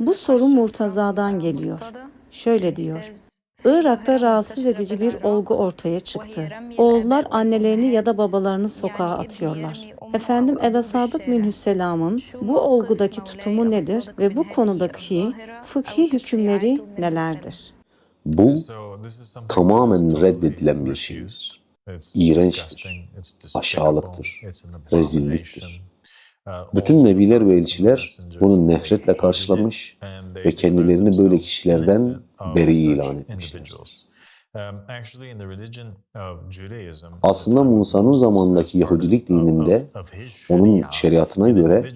Bu soru Murtaza'dan geliyor. Şöyle diyor. Irak'ta rahatsız edici bir olgu ortaya çıktı. Oğullar annelerini ya da babalarını sokağa atıyorlar. Efendim Ebe Sadık Minhüsselam'ın bu olgudaki tutumu nedir ve bu konudaki fıkhi hükümleri nelerdir? Bu tamamen reddedilen bir şeydir. İğrençtir, aşağılıktır, rezilliktir. Bütün nebiler ve elçiler bunu nefretle karşılamış ve kendilerini böyle kişilerden beri ilan etmişler. Aslında Musa'nın zamanındaki Yahudilik dininde onun şeriatına göre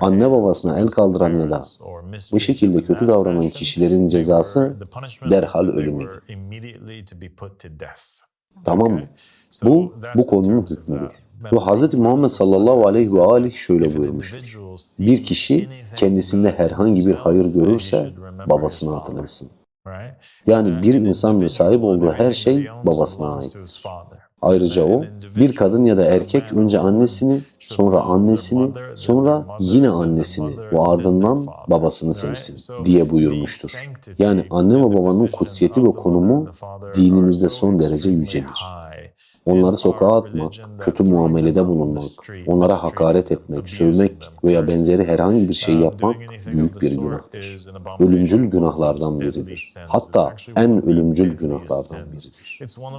anne babasına el kaldıran ya da bu şekilde kötü davranan kişilerin cezası derhal ölümüdür. Tamam mı? Bu, bu konunun hükmüdür. Ve Hz. Muhammed sallallahu aleyhi ve aleyhi şöyle buyurmuştur. Bir kişi kendisinde herhangi bir hayır görürse babasına hatırlasın. Yani bir insan ve sahip olduğu her şey babasına aittir. Ayrıca o bir kadın ya da erkek önce annesini, sonra annesini, sonra yine annesini ve ardından babasını sevsin diye buyurmuştur. Yani anne ve babanın kutsiyeti ve konumu dinimizde son derece yücelir. Onları sokağa atmak, kötü muamelede bulunmak, onlara hakaret etmek, sövmek veya benzeri herhangi bir şey yapmak büyük bir günahtır. Ölümcül günahlardan biridir. Hatta en ölümcül günahlardan biridir.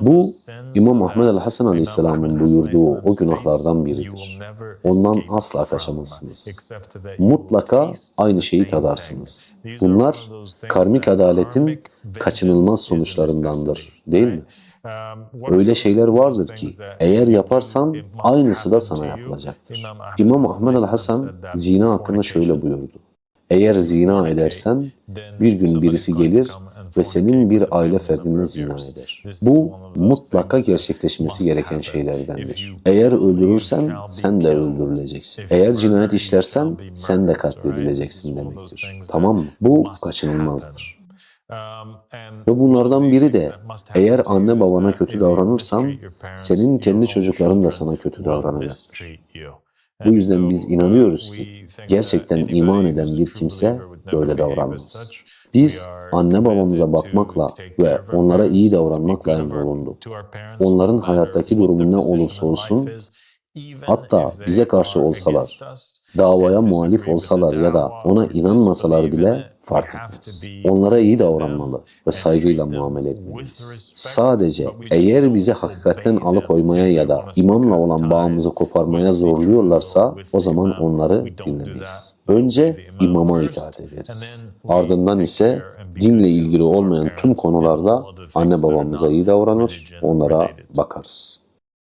Bu İmam Ahmed el-Hasan Aleyhisselam'ın buyurduğu o günahlardan biridir. Ondan asla kaçamazsınız. Mutlaka aynı şeyi tadarsınız. Bunlar karmik adaletin kaçınılmaz sonuçlarındandır, değil mi? Öyle şeyler vardır ki eğer yaparsan aynısı da sana yapılacaktır. İmam Ahmed el-Hasan zina hakkında şöyle buyurdu. Eğer zina edersen bir gün birisi gelir ve senin bir aile ferdine zina eder. Bu mutlaka gerçekleşmesi gereken şeylerdendir. Eğer öldürürsen sen de öldürüleceksin. Eğer cinayet işlersen sen de katledileceksin demektir. Tamam mı? Bu kaçınılmazdır. Ve bunlardan biri de eğer anne babana kötü davranırsan senin kendi çocukların da sana kötü davranacaktır. Bu yüzden biz inanıyoruz ki gerçekten iman eden bir kimse böyle davranmaz. Biz anne babamıza bakmakla ve onlara iyi davranmakla emrolunduk. Onların hayattaki durumu ne olursa olsun, hatta bize karşı olsalar, davaya muhalif olsalar ya da ona inanmasalar bile fark etmez. Onlara iyi davranmalı ve saygıyla muamele etmeliyiz. Sadece eğer bizi hakikatten alıkoymaya ya da imamla olan bağımızı koparmaya zorluyorlarsa o zaman onları dinlemeyiz. Önce imama itaat ederiz. Ardından ise dinle ilgili olmayan tüm konularda anne babamıza iyi davranır, onlara bakarız.